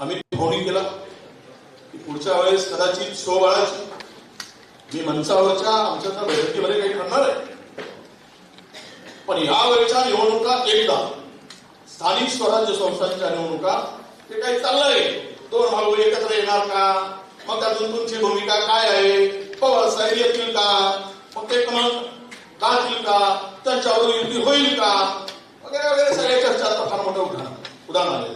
आम्ही होणी केला की पुढच्या वेळेस कदाचित शो बाळाची. मी मंचावरच्या आमच्या बैठकीमध्ये काही करणार आहे. पण यावेळेच्या निवडणुका एकदा स्थानिक स्वराज्य संस्थांच्या निवडणुका ते काही चाललंय. दोन भाऊ एकत्र येणार का? मग त्यातून तुमची भूमिका काय आहे? पवार साहेब येतील का? मग ते मग गातील का? त्यांच्यावर युती होईल का? वगैरे वगैरे सगळ्या चर्चा आता फार मोठं उदाहरण उदाहरण आहे.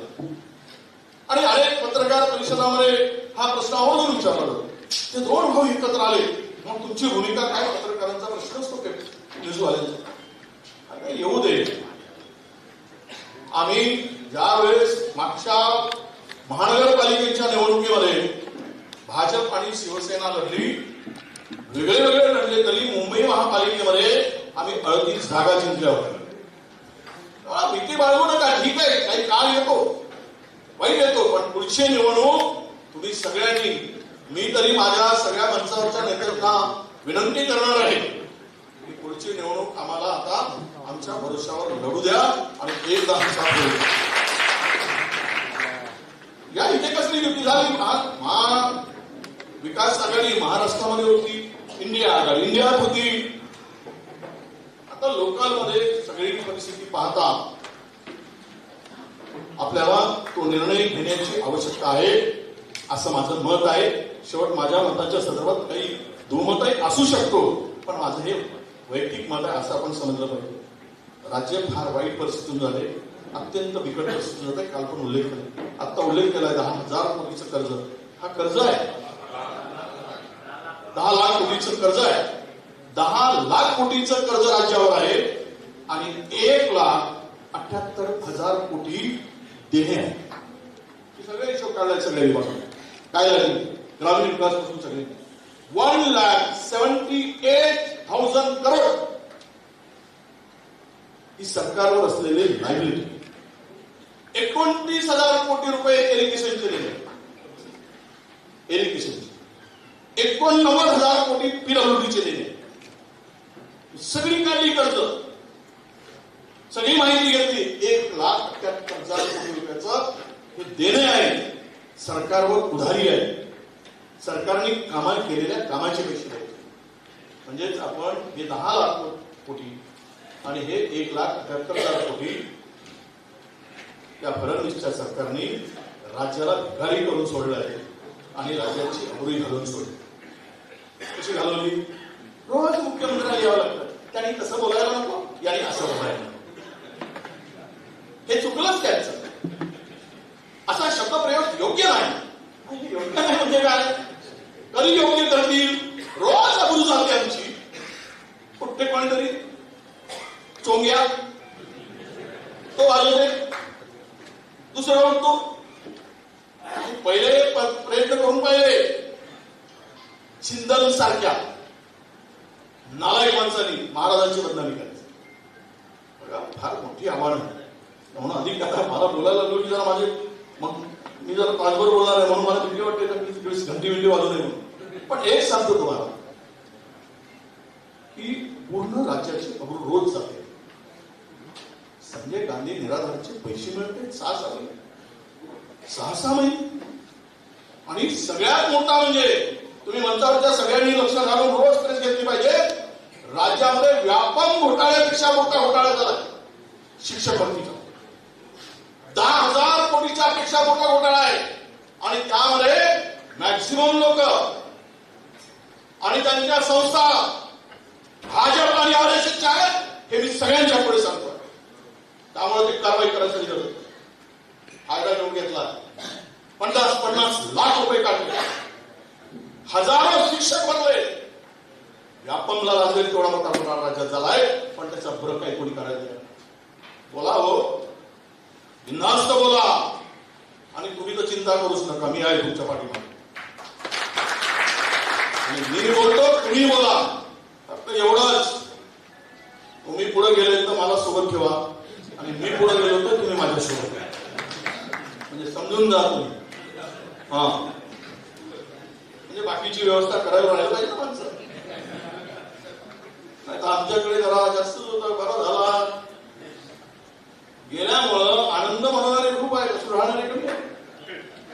परिषदामध्ये हा प्रश्न आवर्जून विचारला जातो. ते दोन भाऊ एकत्र आले मग तुमची भूमिका काय पत्रकारांचा प्रश्न असतो काय न्यूजवाल्यांचा येऊ दे. आम्ही ज्या वेळेस मागच्या महानगरपालिकेच्या निवडणुकीमध्ये भाजप आणि शिवसेना लढली वेगळे वेगळे लढले तरी मुंबई महापालिकेमध्ये आम्ही अडतीस जागा जिंकल्या होत्या. भीती बाळगू नका ठीक आहे काही काळ येतो. वाईट येतो पण पुढची निवडणूक तुम्ही सगळ्यांनी मी तरी माझ्या सगळ्या मंचावरच्या नेत्यांना विनंती करणार आहे. की पुढची निवडणूक आम्हाला आता आमच्या भरोश्यावर लढू द्या आणि एकदा या इथे कसली युती झाली? महा विकास आघाडी महाराष्ट्रामध्ये होती इंडिया आघाडी. इंडियात होती. आता लोकांमध्ये सगळी परिस्थिती पाहता आपल्याला तो निर्णय घेण्याची आवश्यकता आहे असं माझं मत आहे. शेवट माझ्या मताच्या संदर्भात काही दुमतही असू शकतो पण माझं हे वैयक्तिक मत आहे असं आपण समजलं पाहिजे. राज्य फार वाईट परिस्थितीतून झाले अत्यंत बिकट परिस्थितीतून जाते काल पण उल्लेख केला. आता उल्लेख केलाय दहा हजार कोटीचं कर्ज. हा कर्ज आहे. दहा लाख कोटीचं कर्ज आहे. दहा लाख कोटीचं कर्ज राज्यावर आहे आणि एक लाख अठ्याहत्तर हजार कोटी देणे आहे सगळे हिशोब काढलाय सगळे विभागाने काय झाले ग्रामीण विकासपासून सगळे one lakh seventy eight thousand crore ही सरकारवर असलेली लायबिलिटी एकोणतीस हजार कोटी रुपये एरिगेशनचे दिले एरिगेशनचे एकोणनव्वद हजार कोटी पीडब्ल्यूडीचे दिले सगळी काढली कर्ज सगळी माहिती घेतली. एक लाख अठ्याहत्तर हजार कोटी रुपयाचं हे देणे आहे. सरकारवर उधारी आहे. सरकारने कामा केलेल्या कामाचे पैसे आहेत. म्हणजेच आपण हे दहा लाख कोटी आणि हे एक लाख अठ्याहत्तर हजार कोटी त्या फडणवीसच्या सरकारने राज्याला भिकारी करून सोडलं आहे आणि राज्याची अबुरी घालून सोडली. कशी घालवली? रोज मुख्यमंत्र्यांना यावं लागतं. त्यांनी तसं बोलायला नको. यांनी असं बोलायला नको. हे चुकलंच त्यांचं. असा शब्दप्रयोग योग्य नाही. योग्य नाही म्हणजे काय? कधी योग्य करतील रोज अबरू झाली आमची. कुठे कोणीतरी चोंग्या. तो आलेले दुसरं म्हणतो पहिले प्रयत्न करून पाहिले. छिंदल सारख्या नालायक माणसांनी महाराजांची बदनामी करायची. बघा फार मोठी आव्हान आहे. म्हणून अधिक काय मला बोलायला लागलो की जरा माझे मग मी जरा तासभर बोलणार आहे म्हणून मला भीती वाटते तर मी घंटी विंटी वाजू नये म्हणून. पण एक सांगतो तुम्हाला की पूर्ण राज्याची अब्रू रोज जाते संजय गांधी निराधारचे पैसे मिळते सहा सहा महिने. सहा सहा महिने. आणि सगळ्यात मोठा म्हणजे तुम्ही मंचावरच्या सगळ्यांनी लक्ष घालून रोज प्रेस घेतली पाहिजे. राज्यामध्ये व्यापक घोटाळ्यापेक्षा मोठा घोटाळा झाला. शिक्षक भरतीचा. दहा हजार कोटीच्या पेक्षा मोठा घोटाळा आहे. आणि त्यामध्ये मॅक्सिमम लोक आणि त्यांच्या संस्था भाजप आणि आरएसएसच्या आहेत हे मी सगळ्यांच्या पुढे सांगतो. त्यामुळे ते कारवाई करायसाठी गरज फायदा घेऊन घेतला. पन्नास पन्नास लाख रुपये काढले. हजारो शिक्षक बनले. व्यापमला लागेल तेवढा मोठा होणार राज्यात झालाय पण त्याचा फरक काही कोणी करायला नाही. बोला हो बिनधास्त बोला आणि तुम्ही तर चिंता आम्ही आहे तुमच्या पाठीमागे. मी बोलतो तुम्ही बोला. फक्त एवढंच. तुम्ही पुढे गेले तर मला सोबत ठेवा. आणि मी पुढे गेलो तर तुम्ही माझ्या सोबत म्हणजे समजून जा तुम्ही. हा. म्हणजे बाकीची व्यवस्था करायला पाहिजे माणसं. नाही तर आमच्याकडे जरा जास्त